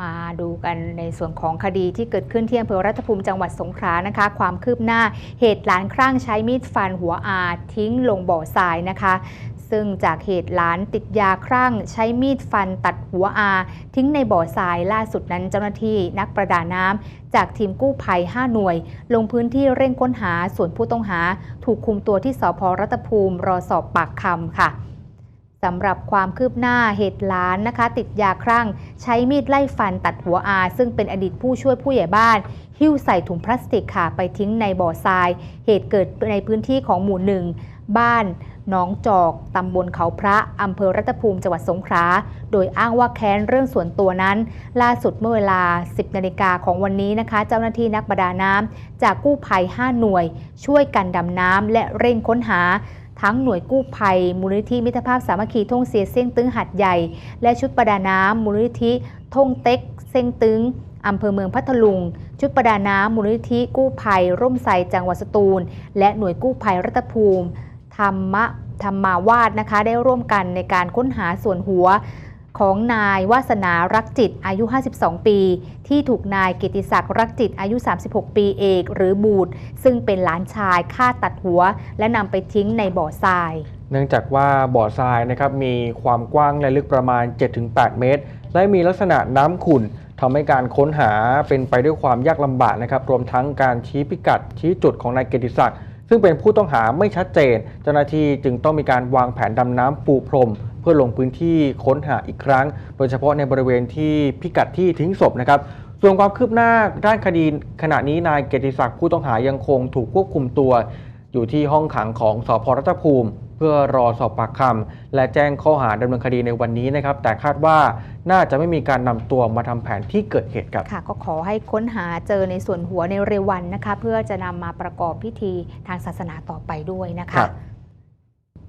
มาดูกันในส่วนของคดีที่เกิดขึ้นที่อำเภอรัตภูมิจังหวัดสงขลานะคะ ความคืบหน้าเหตุหลานคลั่งใช้มีดฟันหัวอาทิ้งลงบ่อทรายนะคะ ซึ่งจากเหตุหลานติดยาคลั่ง ใช้มีดฟันตัดหัวอา ทิ้งในบ่อทรายล่าสุดนั้นเจ้าหน้าที่นักประดาน้ำจากทีมกู้ภัย 5 หน่วย ลงพื้นที่เร่งค้นหาส่วนผู้ต้องหา ถูกคุมตัวที่สพรัตภูมิรอสอบปากคำค่ะ สำหรับความคืบหน้าเหตุล้านนะคะ ติดยาครั่ง ใช้มีดไล่ฟันตัดหัวอา ซึ่งเป็นอดีตผู้ช่วยผู้ใหญ่บ้าน หิ้วใส่ถุงพลาสติกค่ะ ไปทิ้งในบ่อทราย เหตุเกิดในพื้นที่ของหมู่หนึ่งบ้านหนองจอกตำบลเขาพระอำเภอรัตภูมิจังหวัดสงขลาโดยอ้างว่าแค้นเรื่องส่วนตัวนั้น ล่าสุดเมื่อเวลา 10นาฬิกาของวันนี้นะคะ เจ้าหน้าที่นักประดาน้ำจากกู้ภัย 5 หน่วย ช่วยกันดำน้ำและเร่งค้นหา ทั้งหน่วยกู้ภัย มูลนิธิมิตรภาพสามัคคีท่งเสียเส้งตึงหัดใหญ่ และชุดประดาน้ำมูลนิธิท่งเต็กเส้งตึงอำเภอเมืองพัทลุง ชุดประดาน้ำมูลนิธิกู้ภัย ร่มไทรจังหวัดสตูล และหน่วยกู้ภัยรัตภูมิ ธรรมะธรรมาวาสนะคะ ได้ร่วมกันในการค้นหาส่วนหัว ของนายวาสนารักจิตอายุ 52 ปี ที่ถูกนายกิติศักดิ์รักจิตอายุ 36 ปีเอก หรือบูดซึ่งเป็นหลานชายฆ่าตัดหัว และนำไปทิ้งในบ่อทราย เนื่องจากว่าบ่อทรายนะครับมีความกว้างและลึกประมาณ 7-8 เมตร และมีลักษณะน้ำขุ่นทำให้การค้นหาเป็นไปด้วยความยากลำบากนะครับ รวมทั้งการชี้พิกัดชี้จุดของนายเกติศักดิ์ซึ่งเป็นผู้ต้องหาไม่ชัดเจน เจ้าหน้าที่จึงต้องมีการวางแผนดำน้ำปูพรม พื่อลงพื้นที่ค้นหาอีกครั้ง โดยเฉพาะในบริเวณที่พิกัดที่ทิ้งศพนะครับส่วนความคืบหน้าด้านคดีขณะนี้นายเกียรติศักดิ์ผู้ต้องหายังคงถูกควบคุมตัว อยู่ที่ห้องขังของสพรัตภูมิ เพื่อรอสอบปากคำและแจ้งข้อหาดำเนินคดีในวันนี้นะครับ แต่คาดว่าน่าจะไม่มีการนำตัวมาทำแผนที่เกิดเหตุครับค่ะ ก็ขอให้ค้นหาเจอในส่วนหัวในเร็ววันนะคะ เพื่อจะนำมาประกอบพิธีทางศาสนาต่อไปด้วยนะคะครับ